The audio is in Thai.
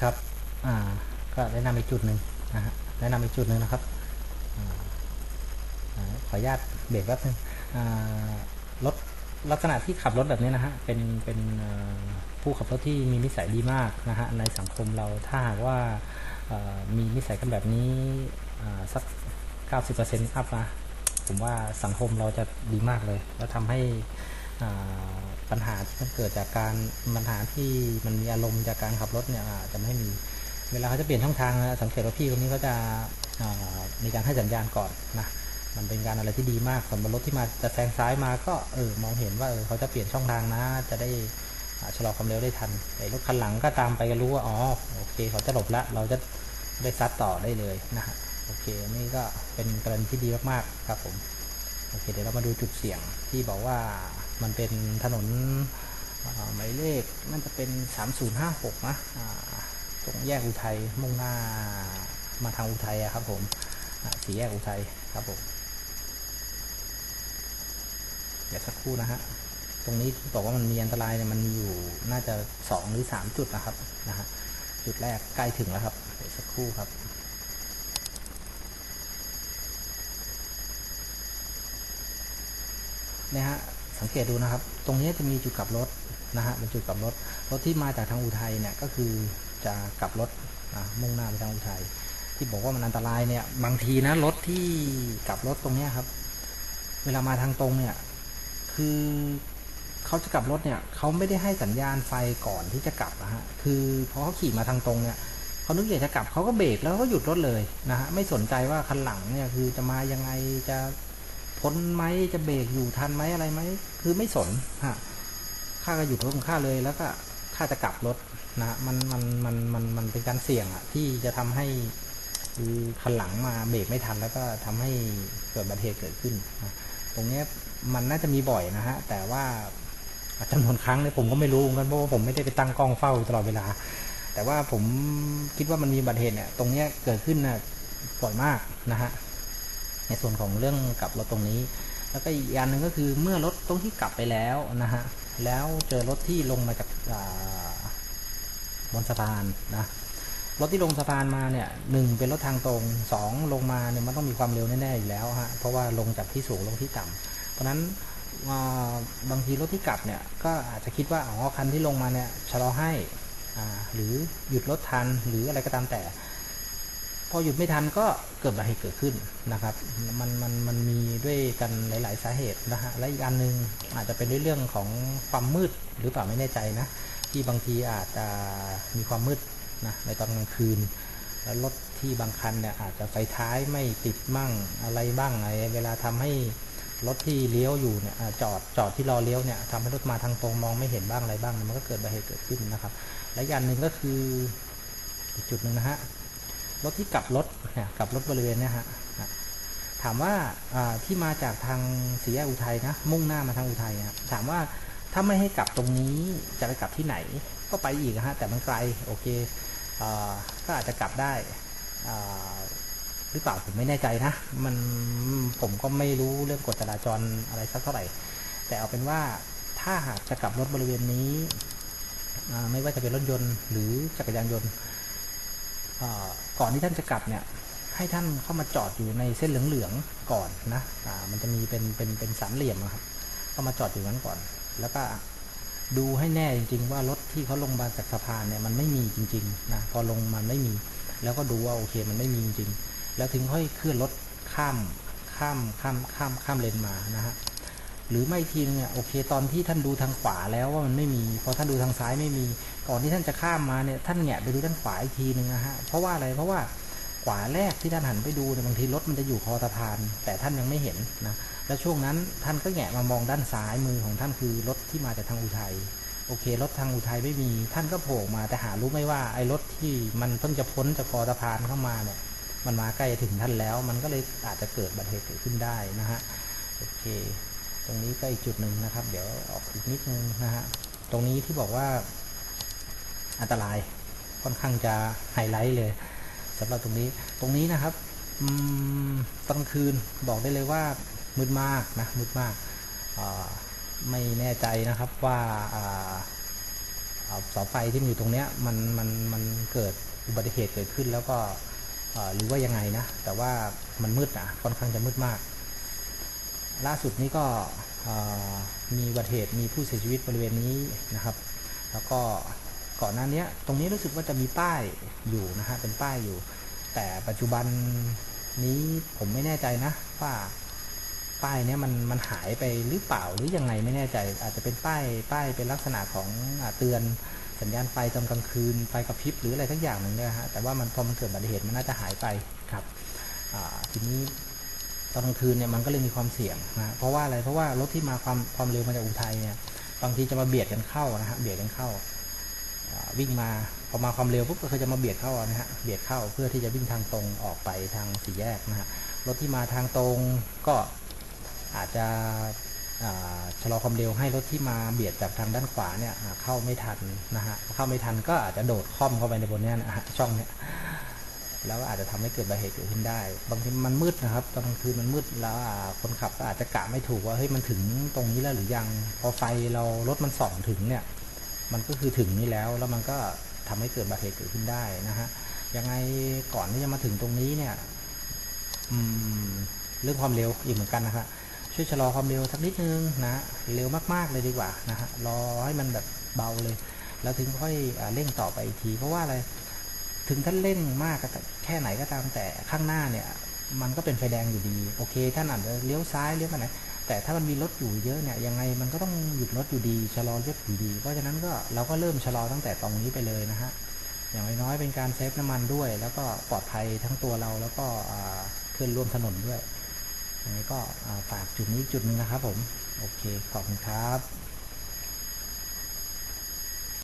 ครับอ่าก็แนะนำอีกจุดหนึ่งนะฮะแนะนำอีกจุดหนึ่งนะครับขออนุญาตเบรกแป๊บนึงอ่ารถลักษณะที่ขับรถแบบนี้นะฮะเป็นเป็นผู้ขับรถที่มีนิสัยดีมากนะฮะในสังคมเราถ้าหากว่ามีนิสัยกันแบบนี้อ่าสัก 90%อัพนะผมว่าสังคมเราจะดีมากเลย แล้วทำให้ ปัญหาที่มันเกิดจากการปัญหาที่มันมีอารมณ์จากการขับรถเนี่ยจะไม่มี เวลาเขาจะเปลี่ยนช่องทางนะสังเกตว่าพี่คนนี้เขาจะมีการให้สัญญาณก่อนนะมันเป็นการอะไรที่ดีมากส่วนบรถที่มาจะแซงซ้ายมาก็เออมองเห็นว่าเออเขาจะเปลี่ยนช่องทางนะ จะได้ชะลอความเร็วได้ทันไอ้รถคันหลังก็ตามไปก็รู้ว่าอ๋อโอเคเขาจะหลบละเราจะได้ซัดต่อได้เลยนะฮะโอเคนี่ก็เป็นกรณีที่ดีมากๆครับผมโอเคเดี๋ยวเรามาดูจุดเสี่ยงที่บอกว่า มันเป็นถนนหมายเลขน่าจะเป็น 3056 นะอ่าตรงแยกอุทัยมุ่งหน้ามาทางอุทัยครับผมสี่แยกอุทัยครับผมเดี๋ยวสักครู่นะฮะ ตรงนี้ที่บอกว่ามันมีอันตรายเนี่ยมันมีอยู่น่าจะสองหรือสามจุดนะครับนะฮะ จุดแรกใกล้ถึงแล้วครับเดี๋ยวสักครู่ครับ เนี่ยฮะ สังเกตดูนะครับ ตรงนี้จะมีจุดกลับรถนะฮะเป็นจุดกลับรถรถที่มาจากทางอุทัยเนี่ยก็คือจะกลับรถมุ่งหน้าไปทางอุทัยที่บอกว่ามันอันตรายเนี่ยบางทีนะรถที่กลับรถตรงนี้ครับ เวลามาทางตรงเนี่ยคือเขาจะกลับรถเนี่ยเขาไม่ได้ให้สัญญาณไฟก่อนที่จะกลับนะฮะคือพอเขาขี่มาทางตรงเนี่ยเขานึกอยากจะกลับเขาก็เบรกแล้วก็หยุดรถเลยนะฮะไม่สนใจว่าคันหลังเนี่ยคือจะมายังไงจะ พ้นไหมจะเบรกอยู่ทันไหมอะไรไหมคือไม่สนฮะข้าก็หยุดรถของข้าเลยแล้วก็ข้าจะกลับรถนะฮะมันมันมันมันมันเป็นการเสี่ยงอะที่จะทำให้คือคันหลังมาเบรกไม่ทันแล้วก็ทำให้เกิดอุบัติเหตุเกิดขึ้นนะตรงเนี้ยมันน่าจะมีบ่อยนะฮะ แต่ว่าจำนวนครั้งเนี่ยผมก็ไม่รู้เหมือนกันเพราะว่าผมไม่ได้ไปตั้งกล้องเฝ้าตลอดเวลา แต่ว่าผมคิดว่ามันมีอุบัติเหตุเนี่ยตรงเนี้ยเกิดขึ้นนะบ่อยมากนะฮะ ในส่วนของเรื่องกลับรถตรงนี้ แล้วก็อีกอย่างหนึ่งก็คือเมื่อรถตรงที่กลับไปแล้วนะฮะแล้วเจอรถที่ลงมาจากบนสะพานนะรถที่ลงสะพานมาเนี่ยหนึ่งเป็นรถทางตรงสองลงมาเนี่ยมันต้องมีความเร็วแน่ๆอยู่แล้วฮะเพราะว่าลงจากที่สูงลงที่ต่ำเพราะฉะนั้นาบางทีรถที่กลับเนี่ยก็อาจจะคิดว่าอ๋อคันที่ลงมาเนี่ยชะลอให้หรือหยุดรถทันหรืออะไรก็ตามแต่ อหยุดไม่ทันก็เกิดอุบัติเหตุเกิดขึ้นนะครับ มันมันมันมีด้วยกันหลาย ๆ สาเหตุนะฮะและอีกอันหนึงอาจจะเป็นด้วยเรื่องของความมืดหรือเปล่าไม่แน่ใจนะที่บางทีอาจจะมีความมืดนะในตอนกลางคืน แล้วรถที่บางคันเนี่ยอาจจะไฟท้ายไม่ติดมั่งอะไรบ้างอะไรเวลาทำให้รถที่เลี้ยวอยู่เนี่ยจอดจอดที่รอเลี้ยวเนี่ยทำให้รถมาทางตรงมองไม่เห็นบ้างอะไรบ้าง มันก็เกิดอุบัติเหตุเกิดขึ้นนะครับ และอีกอย่างหนึ่งก็คือจุดหนึ่งนะฮะ รถที่กลับรถกลับรถบริเวณนี่ยฮะถามว่าที่มาจากทางสีแยกอุทัยนะ มุ่งหน้ามาทางอุทัยนะถามว่าถ้าไม่ให้กลับตรงนี้จะไปกลับที่ไหน ก็ไปอีกนะฮะแต่มันไกลโอเคก็อาจจะกลับได้หรือเปล่าผมไม่แน่ใจนะ มันผมก็ไม่รู้เรื่องกฎจราจรอะไรสักเท่าไหร่ แต่เอาเป็นว่าถ้าหากจะกลับรถบริเวณนี้ ไม่ว่าจะเป็นรถยนต์หรือจักรยานยนต์ ก่อนที่ท่านจะกลับเนี่ยให้ท่านเข้ามาจอดอยู่ในเส้นเหลืองๆก่อนนะอ่ามันจะมีเป็นเป็นเป็นสามเหลี่ยมครับเข้ามาจอดอยู่นั้นก่อน แล้วก็ดูให้แน่จริง ๆ ว่ารถที่เขาลงมาจากสะพานเนี่ยมันไม่มีจริงๆนะพอลงมันไม่มี แล้วก็ดูว่าโอเคมันไม่มีจริงๆแล้วถึงค่อยเคลื่อนรถข้ามข้ามข้ามข้ามข้ามเลนมานะฮะ หรือไม่ทีนึงเนี่ยโอเค ตอนที่ท่านดูทางขวาแล้วว่ามันไม่มีพอท่านดูทางซ้ายไม่มี ก่อนที่ท่านจะข้ามมาเนี่ยท่านแงะไปดูด้านขวาอีกทีนึงนะฮะเพราะว่าอะไรเพราะว่าขวาแรกที่ท่านหันไปดูเนี่ยบางทีรถมันจะอยู่คอสะพาน แต่ท่านยังไม่เห็นนะแล้วช่วงนั้นท่านก็แงะมามองด้านซ้ายมือของท่านคือรถที่มาจากทางอุทัยโอเครถทางอุทัยไม่มี ท่านก็โผล่มาแต่หารู้ไหมว่าไอ้รถที่มันเพิ่งจะพ้นจากคอสะพานเข้ามาเนี่ยมันมาใกล้ถึงท่านแล้ว มันก็เลยอาจจะเกิดอุบัติเหตุเกิดขึ้นได้นะฮะโอเค ตรงนี้ก็อีกจุดหนึ่งนะครับ เดี๋ยวออกอีกนิดนึงนะฮะตรงนี้ที่บอกว่าอันตรายค่อนข้างจะไฮไลท์เลยสำหรับตรงนี้ตรงนี้นะครับตอนกลางคืนบอกได้เลยว่ามืดมากนะมืดมากไม่แน่ใจนะครับว่าเสาไฟที่มันอยู่ตรงเนี้ยมันมันมันเกิดอุบัติเหตุเกิดขึ้นแล้วก็หรือว่ายังไงนะ แต่ว่ามันมืดนะค่อนข้างจะมืดมาก ล่าสุดนี้ก็มีอุบัติเหตุมีผู้เสียชีวิตบริเวณนี้นะครับ แล้วก็ก่อนหน้านี้ตรงนี้รู้สึกว่าจะมีป้ายอยู่นะฮะเป็นป้ายอยู่ แต่ปัจจุบันนี้ผมไม่แน่ใจนะ ว่าป้ายนี้มันมันหายไปหรือเปล่าหรือยังไงไม่แน่ใจ อาจจะเป็นป้ายป้ายเป็นลักษณะของอเตือนสัญญาณไฟตอนกลางคืนไฟกระพริบหรืออะไรทั้งอย่างหนึ่งเนี่ยฮะแต่ว่ามันพอมันเกิดอุบัติเหตุมันน่าจะหายไปครับทีนี้ ตอนกลางคืนเนี่ยมันก็เลยมีความเสี่ยงนะเพราะว่าอะไรเพราะว่ารถที่มาความความเร็วมาจากอุทัยเนี่ยบางทีจะมาเบียดกันเข้านะฮะเบียดกันเข้าวิ่งมาพอมาความเร็วปุ๊บก็คือจะมาเบียดเข้านะฮะเบียดเข้าเพื่อที่จะวิ่งทางตรงออกไปทางสี่แยกนะฮะรถที่มาทางตรงก็อาจจะชะลอความเร็วให้รถที่มาเบียดจากทางด้านขวาเนี่ยเข้าไม่ทันนะฮะเข้าไม่ทันก็อาจจะโดดค่อมเข้าไปในบนนี้นะฮะช่องเนี้ย แล้วอาจจะทำให้เกิดอุบัติเหตุเกิดขึ้นได้ บางทีมันมืดนะครับตอนกลางคืนมันมืดแล้วคนขับก็อาจจะกะไม่ถูกว่าเฮ้ยมันถึงตรงนี้แล้วหรือยังพอไฟเรารถมันส่องถึงเนี่ย มันก็คือถึงนี่แล้วแล้วมันก็ทำให้เกิดอุบัติเหตุเกิดขึ้นได้นะฮะยังไงก่อนที่จะมาถึงตรงนี้เนี่ยอืมเรื่องความเร็วอีกเหมือนกันนะครับช่วยชะลอความเร็วสักนิดนึงนะเร็วมากๆเลยดีกว่านะฮะรอให้มันแบบเบาเลย แล้วถึงค่อยอเร่งต่อไปอีกทีเพราะว่าอะไร ถึงท่านเร่งมากก็แค่ไหนก็ตามแต่ข้างหน้าเนี่ย มันก็เป็นไฟแดงอยู่ดีโอเคท่านอาจจะเลี้ยวซ้ายเลี้ยวไปไหนแต่ถ้ามันมีรถอยู่เยอะเนี่ยยังไงมันก็ต้องหยุดรถอยู่ดีชะลอรถอยู่ดี เพราะฉะนั้นก็เราก็เริ่มชะลอตั้งแต่ตรงนี้ไปเลยนะฮะอย่างน้อยๆเป็นการเซฟน้ำมันด้วย แล้วก็ปลอดภัยทั้งตัวเราแล้วก็อ่าเพื่อนร่วมถนนด้วยยังไงก็ฝากจุดนี้จุดหนึ่งนะครับผม โอเค ขอบคุณครับ